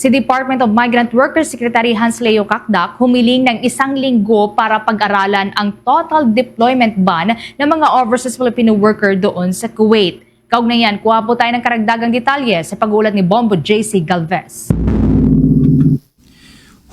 Si Department of Migrant Workers Secretary Hans Leo Kakdak humiling ng isang linggo para pag-aralan ang total deployment ban ng mga overseas Filipino worker doon sa Kuwait. Kaugnayan, kuha po tayo ng karagdagang detalye sa pag-ulat ni Bombo JC Galvez.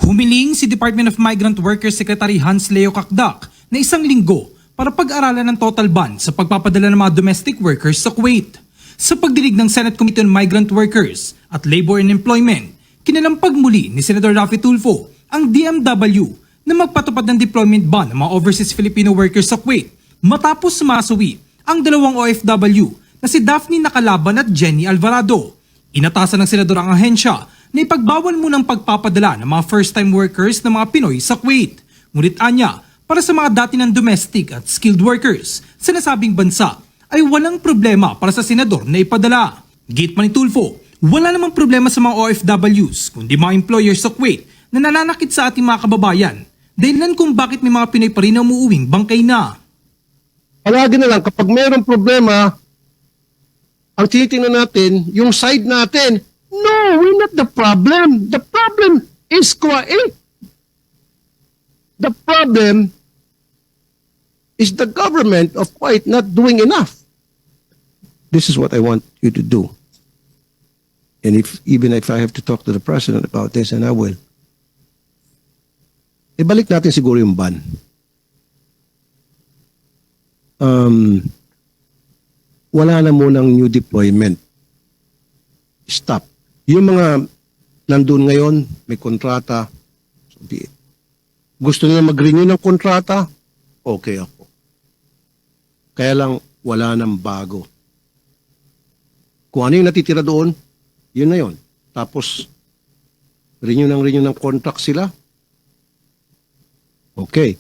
Humiling si Department of Migrant Workers Secretary Hans Leo Kakdak na isang linggo para pag-aralan ng total ban sa pagpapadala ng mga domestic workers sa Kuwait. Sa pagdinig ng Senate Committee on Migrant Workers at Labor and Employment, kinalampag muli ni Senator Rafi Tulfo ang DMW na magpatupad ng deployment ban ng mga overseas Filipino workers sa Kuwait matapos sumasawi ang dalawang OFW na si Daphne Nakalaban at Jenny Alvarado. Inatasan ng senador ang ahensya na ipagbawal munang pagpapadala ng mga first-time workers ng mga Pinoy sa Kuwait. Ngunit anya, para sa mga dati ng domestic at skilled workers sa nasabing bansa ay walang problema para sa senador na ipadala. Git pa ni Tulfo, wala namang problema sa mga OFWs kundi mga employers sa Kuwait na nananakit sa ating mga kababayan. Dahilan kung bakit may mga Pinoy pa rin na umuuwing bangkay na. palagi na lang kapag mayroong problema, ang tinitingnan natin, yung side natin, no, we're not the problem. The problem is Kuwait. The problem is the government of Kuwait not doing enough. This is what I want you to do. And if even if I have to talk to the president about this, and I will, ibalik natin siguro yung ban. um, wala na munang new deployment. Stop. Yung mga nandun ngayon, may kontrata, sabi, gusto nila mag-renew ng kontrata, okay ako. Kaya lang, wala nang bago. Kung ano yung natitira doon, yun na yun. Tapos, renew ng renew ng contract sila, okay.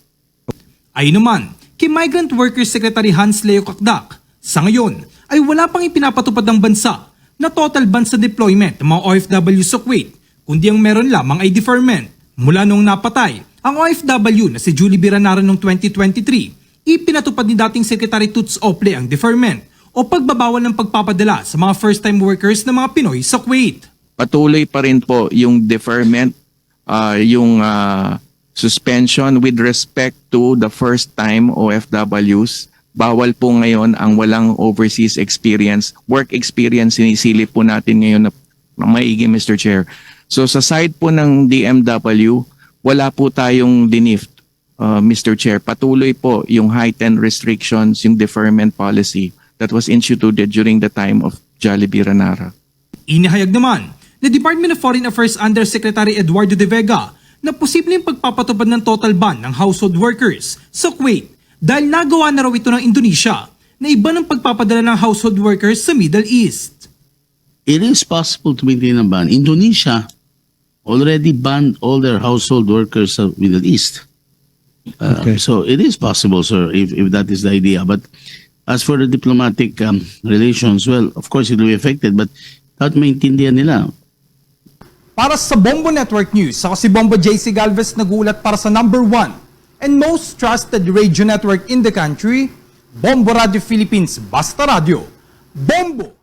Ay naman, kay Migrant Workers Secretary Hans Leo Kakdak, sa ngayon ay wala pang ipinapatupad ng bansa na total ban sa deployment ng mga OFW sa Kuwait, kundi ang meron lamang ay deferment. Mula noong napatay, ang OFW na si Julie Biranara noong 2023, ipinatupad ni dating Secretary Toots Ople ang deferment o pagbabawal ng pagpapadala sa mga first-time workers ng mga Pinoy sa Kuwait. patuloy pa rin po yung deferment, ah, yung ah, suspension with respect to the first time OFWs. Bawal po ngayon ang walang overseas experience, work experience sinisilip po natin ngayon na, maigi Mr. Chair. So sa side po ng DMW, wala po tayong dinift, uh, Mr. Chair. Patuloy po yung heightened restrictions, yung deferment policy that was instituted during the time of Jollibee Ranara. Inihayag naman na Department of Foreign Affairs Undersecretary Eduardo De Vega na posibleng pagpapatupad ng total ban ng household workers sa Kuwait dahil nagawa na raw ito ng Indonesia na iba ng pagpapadala ng household workers sa Middle East. it is possible to maintain a ban. Indonesia already banned all their household workers sa Middle East. Uh, Okay. So it is possible, sir, if, if that is the idea. But as for the diplomatic um, relations, well, of course it will be affected, but dapat maintindihan nila. Para sa Bombo Network News, ako si Bombo JC Galvez nagulat para sa number one and most trusted radio network in the country, Bombo Radio Philippines Basta Radio. Bombo!